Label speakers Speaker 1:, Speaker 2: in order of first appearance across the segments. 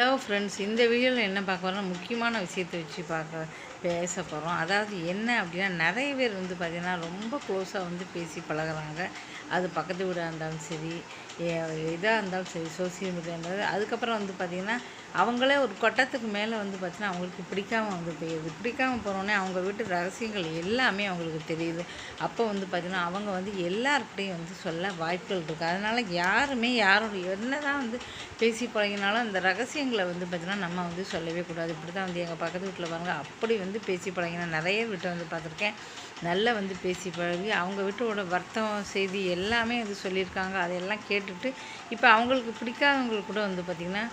Speaker 1: Hello friends இந்த வீடியோவில் என்ன பார்க்க போகிறோம் முக்கியமான விஷயத்தை வச்சு பார்க்க பேச போகிறோம் அதாவது என்ன அப்படின்னா நிறைய பேர் வந்து பார்த்திங்கன்னா ரொம்ப க்ளோஸாக வந்து பேசி பழகுறாங்க. அது பக்கத்து வீடாக இருந்தாலும் சரி இதாக இருந்தாலும் சரி சோசியல் மீடியா இருந்தாலும் அதுக்கப்புறம் வந்து பார்த்திங்கன்னா அவங்களே ஒரு கட்டத்துக்கு மேலே வந்து பார்த்திங்கன்னா அவங்களுக்கு பிடிக்காம வந்து போயிடுது பிடிக்காம போனோடனே அவங்க வீட்டு ரகசியங்கள் எல்லாமே அவங்களுக்கு தெரியுது. அப்போ வந்து பார்த்திங்கன்னா அவங்க வந்து எல்லாருக்கிட்டையும் வந்து சொல்ல வாய்ப்புகள் இருக்குது அதனால் யாருமே யாரோட என்ன தான் வந்து பேசி பழகினாலும் அந்த ரகசியங்கள் வந்து பார்த்திங்கன்னா நம்ம வந்து சொல்லவே கூடாது. இப்படி தான் வந்து எங்கள் பக்கத்து வீட்டில் பாருங்க அப்படி வந்து பேசி பழகினா நிறைய வீட்டை வந்து பார்த்துருக்கேன். நல்லா வந்து பேசி பழகி அவங்க வீட்டோட வர்த்தம் செய்தி எல்லாமே வந்து சொல்லியிருக்காங்க. அதையெல்லாம் கேட்டுட்டு இப்போ அவங்களுக்கு பிடிக்காதவங்களுக்கு கூட வந்து பார்த்திங்கன்னா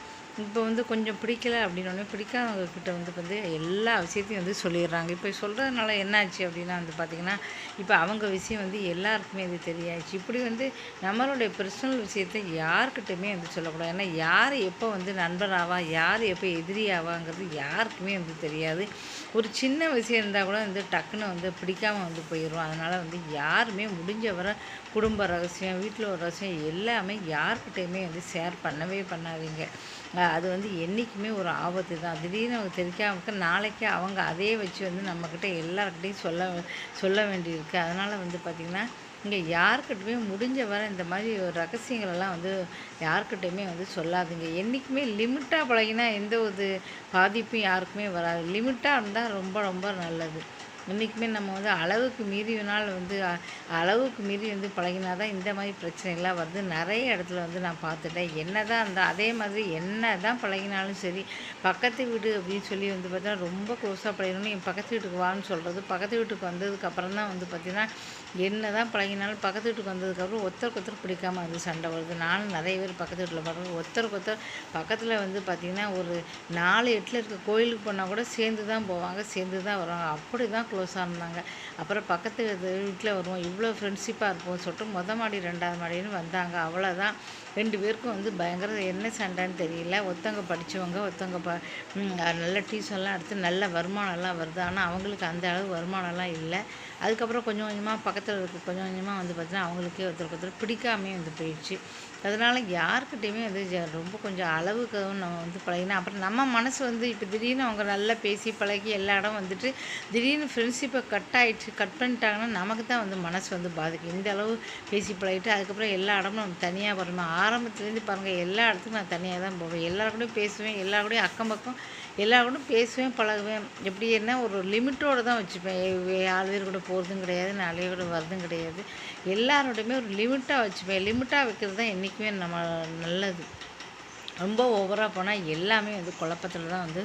Speaker 1: இப்போ வந்து கொஞ்சம் பிடிக்கல அப்படின்னோடனே பிடிக்காதவங்கக்கிட்ட வந்து வந்து எல்லா விஷயத்தையும் வந்து சொல்லிடுறாங்க. இப்போ சொல்கிறதுனால என்னாச்சு அப்படின்னா வந்து பார்த்திங்கன்னா இப்போ அவங்க விஷயம் வந்து எல்லாருக்குமே இது தெரியாச்சு. இப்படி வந்து நம்மளுடைய பர்சனல் விஷயத்தை யார்கிட்டையுமே வந்து சொல்லக்கூடாது. ஏன்னா யார் எப்போ வந்து நண்பராவா யார் எப்போ எதிரியாவாங்கிறது யாருக்குமே வந்து தெரியாது. ஒரு சின்ன விஷயம் இருந்தால் கூட வந்து டக்குன்னு வந்து பிடிக்காம வந்து போயிடும் அதனால் வந்து யாருமே முடிஞ்ச வரை குடும்ப ரகசியம் வீட்டில் ஒரு ரகசியம் எல்லாமே யார்கிட்டையுமே வந்து ஷேர் பண்ணவே பண்ணாதீங்க. அது வந்து என்றைக்குமே ஒரு ஆபத்து தான். திடீர்னு அவங்க தெரிக்காம நாளைக்கு அவங்க அதே வச்சு வந்து நம்மக்கிட்ட எல்லாருக்கிட்டையும் சொல்ல சொல்ல வேண்டியிருக்கு. அதனால் வந்து பார்த்திங்கன்னா இங்கே யாருக்கிட்டையுமே முடிஞ்ச வரை இந்த மாதிரி ஒரு ரகசியங்களெல்லாம் வந்து யாருக்கிட்டையுமே வந்து சொல்லாதுங்க. என்றைக்குமே லிமிட்டாக பழகினா எந்த ஒரு பாதிப்பும் யாருக்குமே வராது. லிமிட்டாக இருந்தால் ரொம்ப ரொம்ப நல்லது. என்றைக்குமே நம்ம வந்து அளவுக்கு மீறினால் வந்து அளவுக்கு மீறி வந்து பழகினா தான் இந்த மாதிரி பிரச்சனைகள்லாம் வருது. நிறைய இடத்துல வந்து நான் பார்த்துட்டேன். என்ன தான் இருந்தால் அதே மாதிரி என்ன தான் பழகினாலும் சரி பக்கத்து வீடு அப்படின்னு சொல்லி வந்து பார்த்தீங்கன்னா ரொம்ப க்ளோஸாக பழகணும்னு என் பக்கத்து வீட்டுக்கு வான்னு சொல்கிறது பக்கத்து வீட்டுக்கு வந்ததுக்கப்புறம் தான் வந்து பார்த்திங்கன்னா என்ன தான் பழகினாலும் பக்கத்து வீட்டுக்கு வந்ததுக்கப்புறம் ஒருத்தருக்கு ஒருத்தர் பிடிக்காம வந்து சண்டை வருது. நானும் நிறைய பேர் பக்கத்து வீட்டில் பார்க்குறேன். ஒருத்தருக்கு ஒருத்தர் பக்கத்தில் வந்து பார்த்திங்கன்னா ஒரு நாலு எட்டில் இருக்க கோயிலுக்கு போனால் கூட சேர்ந்து தான் போவாங்க சேர்ந்து தான் வருவாங்க. அப்படி தான் க்ளோஸாக இருந்தாங்க அப்புறம் பக்கத்து வீட்டில் வருவோம். இவ்வளோ ஃப்ரெண்ட்ஷிப்பாக இருப்போம். சொல்லிட்டு மொத மாடி ரெண்டாவது மாடின்னு வந்தாங்க. அவ்வளோதான் ரெண்டு பேருக்கும் வந்து பயங்கர என்ன சண்டைன்னு தெரியல. ஒருத்தவங்க படித்தவங்க ஒருத்தவங்க ப நல்ல டியூஷன்லாம் எடுத்து நல்ல வருமானம்லாம் வருது. ஆனால் அவங்களுக்கு அந்த அளவு வருமானம்லாம் இல்லை. அதுக்கப்புறம் கொஞ்சம் கொஞ்சமாக பக்கத்தில் இருக்க கொஞ்சம் கொஞ்சமாக வந்து பார்த்தீங்கன்னா அவங்களுக்கே ஒருத்தருக்கு ஒருத்தர் பிடிக்காமே வந்து போயிடுச்சு. அதனால் யாருக்கிட்டேயுமே வந்து ஜ- ரொம்ப கொஞ்சம் அளவுக்கு நம்ம வந்து பழகினா அப்புறம் நம்ம மனசு வந்து இப்போ திடீர்னு அவங்க நல்லா பேசி பழகி எல்லா இடம் வந்துட்டு திடீர்னு ஃப்ரெண்ட்ஷிப்பை கட் ஆயிடுச்சு கட் பண்ணிட்டாங்கன்னா நமக்கு தான் வந்து மனசு வந்து பாதிக்கும். இந்த அளவு பேசி பழகிட்டு அதுக்கப்புறம் எல்லா இடமும் நம்ம தனியாக வரணும் ஆரம்பத்துலேருந்து பாருங்கள் எல்லா இடத்துக்கும் நான் தனியாக தான் போவேன். எல்லாரு கூடயும் பேசுவேன் எல்லா கூடயும் அக்கம் பக்கம் எல்லா கூடயும் பேசுவேன் பழகுவேன். எப்படி என்ன ஒரு லிமிட்டோடு தான் வச்சுப்பேன். ஏ- பேர் கூட போகிறதும் கிடையாது நாலு வரதும் கூட வர்றதும் கிடையாது. எல்லாரோடையுமே ஒரு லிமிட்டாக வச்சுப்பேன் லிமிட்டாக வைக்கிறது தான் என்றைக்குமே நம்ம நல்லது. ரொம்ப ஓவராக போனால் எல்லாமே வந்து குழப்பத்தில் தான் வந்து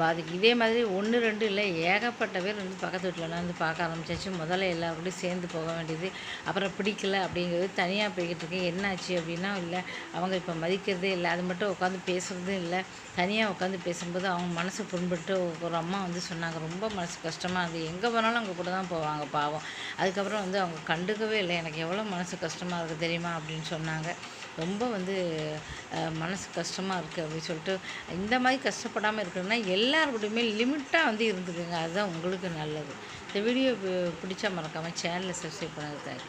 Speaker 1: பாதிக்கும் இதே மாதிரி ஒன்று ரெண்டு இல்லை ஏகப்பட்ட பேர் வந்து பக்கத்து வீட்டிலலாம் வந்து பார்க்க ஆரம்பிச்சாச்சு. முதல்ல எல்லாரோடையும் சேர்ந்து போக வேண்டியது. அப்புறம் பிடிக்கல அப்படிங்கிறது தனியாக போய்கிட்டு இருக்கேன் என்னாச்சு அப்படின்னா இல்லை அவங்க இப்போ மதிக்கிறதே இல்லை அது மட்டும் உட்காந்து பேசுகிறதும் இல்லை. தனியாக உட்காந்து பேசும்போது அவங்க மனசு புண்பட்டு ஒரு அம்மா வந்து சொன்னாங்க ரொம்ப மனசு கஷ்டமாக இருந்தது எங்கே போனாலும் அவங்க கூட தான் போவாங்க பாவம். அதுக்கப்புறம் வந்து அவங்க கண்டுக்கவே இல்லை எனக்கு எவ்வளோ மனசு கஷ்டமாக இருக்குது தெரியுமா? அப்படின்னு சொன்னாங்க. ரொம்ப வந்து மனசு கஷ்டமாக இருக்குது அப்படின்னு சொல்லிட்டு இந்த மாதிரி கஷ்டப்படாமல் இருக்கணும்னா எல்லாருக்கூடயுமே லிமிட்டாக வந்து இருந்துக்குங்க. அதுதான் உங்களுக்கு நல்லது. இந்த வீடியோ பிடிச்சா மறக்காமல் சேனலை சப்ஸ்கிரைப் பண்ணது தேங்க்யூ